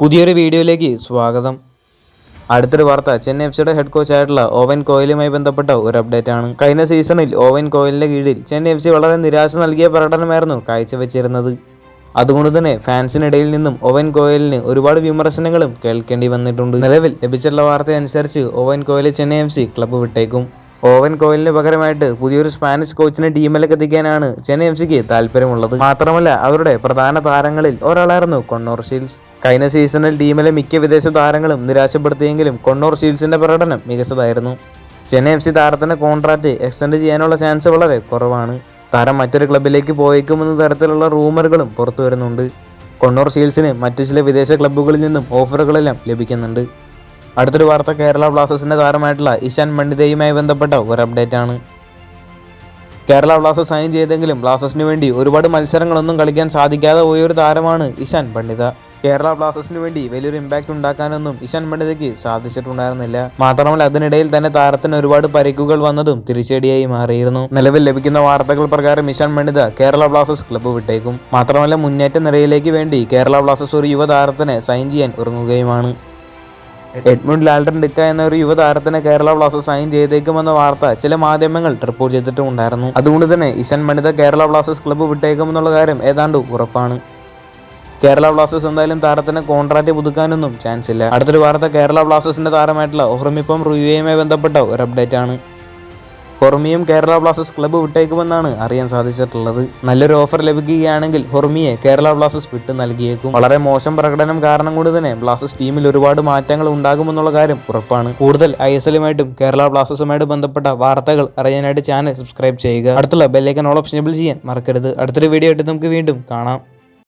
പുതിയൊരു വീഡിയോയിലേക്ക് സ്വാഗതം. അടുത്തൊരു വാർത്ത ചെന്നൈ എഫ് സിയുടെ ഹെഡ് കോച്ച് ആയിട്ടുള്ള ഓവൻ കോയിലുമായി ബന്ധപ്പെട്ട ഒരു അപ്ഡേറ്റ് ആണ്. കഴിഞ്ഞ സീസണിൽ ഓവൻ കോയിലിന്റെ കീഴിൽ ചെന്നൈ എഫ് സി വളരെ നിരാശ നൽകിയ പ്രകടനമായിരുന്നു കാഴ്ചവെച്ചിരുന്നത്. അതുകൊണ്ട് തന്നെ ഫാൻസിനിടയിൽ നിന്നും ഓവൻ കോയലിന് ഒരുപാട് വിമർശനങ്ങളും കേൾക്കേണ്ടി വന്നിട്ടുണ്ട്. നിലവിൽ ലഭിച്ചിട്ടുള്ള വാർത്ത അനുസരിച്ച് Owen Coyle Chennai F C club വിട്ടേക്കും. Owen കോയിലിന് പകരമായിട്ട് പുതിയൊരു സ്പാനിഷ് കോച്ചിനെ ടീമിലേക്ക് എത്തിക്കാനാണ് ചെന്നൈ എഫ് സിക്ക് താല്പര്യമുള്ളത്. മാത്രമല്ല അവരുടെ പ്രധാന താരങ്ങളിൽ ഒരാളായിരുന്നു കൊണ്ണൂർ ഷീൽസ്. കഴിഞ്ഞ സീസണിൽ ടീമിലെ മിക്ക വിദേശ താരങ്ങളും നിരാശപ്പെടുത്തിയെങ്കിലും കൊണ്ണൂർ ഷീൽസിന്റെ പ്രകടനം മികച്ചതായിരുന്നു. ചെന്നൈ എഫ് സി താരത്തിന്റെ കോൺട്രാക്ട് എക്സ്റ്റെൻഡ് ചെയ്യാനുള്ള ചാൻസ് വളരെ കുറവാണ്. താരം മറ്റൊരു ക്ലബിലേക്ക് പോയേക്കുമെന്ന തരത്തിലുള്ള റൂമറുകളും പുറത്തു വരുന്നുണ്ട് കൊണ്ണൂർ ഷീൽസിന് മറ്റു ചില വിദേശ ക്ലബ്ബുകളിൽ നിന്നും ഓഫറുകളെല്ലാം ലഭിക്കുന്നുണ്ട്. അടുത്തൊരു വാർത്ത കേരള ബ്ലാസ്റ്റേഴ്സിന്റെ താരമായിട്ടുള്ള ഇഷാൻ പണ്ഡിതയുമായി ബന്ധപ്പെട്ട ഒരു അപ്ഡേറ്റ് ആണ് കേരള ബ്ലാസ്റ്റേഴ്സ് സൈൻ ചെയ്തെങ്കിലും ബ്ലാസ്റ്റേഴ്സിന് വേണ്ടി ഒരുപാട് മത്സരങ്ങളൊന്നും കളിക്കാൻ സാധിക്കാതെ പോയൊരു താരമാണ് ഇഷാൻ പണ്ഡിത കേരള ബ്ലാസ്റ്റേഴ്സിന് വേണ്ടി വലിയൊരു ഇമ്പാക്റ്റ് ഉണ്ടാക്കാനൊന്നും ഇഷാൻ പണ്ഡിതയ്ക്ക് സാധിച്ചിട്ടുണ്ടായിരുന്നില്ല. മാത്രമല്ല അതിനിടയിൽ തന്നെ താരത്തിന് ഒരുപാട് പരിക്കുകൾ വന്നതും തിരിച്ചടിയായി മാറിയിരുന്നു. നിലവിൽ ലഭിക്കുന്ന വാർത്തകൾ പ്രകാരം ഇഷാൻ പണ്ഡിത കേരള ബ്ലാസ്റ്റേഴ്സ് ക്ലബ്ബ് വിട്ടേക്കും. മാത്രമല്ല മുന്നേറ്റ നിരയിലേക്ക് വേണ്ടി കേരള ബ്ലാസ്റ്റേഴ്സ് ഒരു യുവതാരത്തിനെ സൈൻ ചെയ്യാൻ ഒരുങ്ങുകയുമാണ്. എഡ്മുണ്ട് ലാൽഡൻ ഡിക്ക എന്ന ഒരു യുവതാരത്തിനെ കേരള ബ്ലാസ്റ്റേഴ്സ് സൈൻ ചെയ്തേക്കുമെന്ന വാർത്ത ചില മാധ്യമങ്ങൾ റിപ്പോർട്ട് ചെയ്തിട്ടുണ്ടായിരുന്നു അതുകൊണ്ട് തന്നെ ഇശൻ മണിത കേരള ബ്ലാസ്റ്റേഴ്സ് ക്ലബ്ബ് വിട്ടേക്കുമെന്നുള്ള കാര്യം ഏതാണ്ട് ഉറപ്പാണ്. കേരള ബ്ലാസ്റ്റേഴ്സ് എന്തായാലും താരത്തിന് കോൺട്രാക്ട് പുതുക്കാനൊന്നും ചാൻസ് ഇല്ല. അടുത്തൊരു വാർത്ത കേരള ബ്ലാസ്റ്റേഴ്സിന്റെ താരമായിട്ടുള്ള ഒഹ്റമിപ്പം റിവ്യൂയുമായി ബന്ധപ്പെട്ട ഒരു അപ്ഡേറ്റ് ആണ്. ഹൊർമിയും കേരള ബ്ലാസ്റ്റേഴ്സ് ക്ലബ്ബ് വിട്ടേക്കുമെന്നാണ് അറിയാൻ സാധിച്ചിട്ടുള്ളത്. നല്ലൊരു ഓഫർ ലഭിക്കുകയാണെങ്കിൽ ഹൊർമിയെ കേരള ബ്ലാസ്റ്റേഴ്സ് വിട്ട് നൽകിയേക്കും. വളരെ മോശം പ്രകടനം കാരണം കൊണ്ട് തന്നെ ബ്ലാസ്റ്റേഴ്സ് ടീമിൽ ഒരുപാട് മാറ്റങ്ങൾ ഉണ്ടാകുമെന്നുള്ള കാര്യം ഉറപ്പാണ്. കൂടുതൽ ഐ എസ് എല്ലുമായിട്ടും കേരള ബ്ലാസ്റ്റേഴ്സുമായിട്ട് ബന്ധപ്പെട്ട വാർത്തകൾ അറിയാനായിട്ട് ചാനൽ സബ്സ്ക്രൈബ് ചെയ്യുക. അടുത്തുള്ള ബെല്ലൈക്കൻ ഓൾ ഓപ്ഷൻ ചെയ്യാൻ മറക്കരുത്. അടുത്തൊരു വീഡിയോ ആയിട്ട് നമുക്ക് വീണ്ടും കാണാം.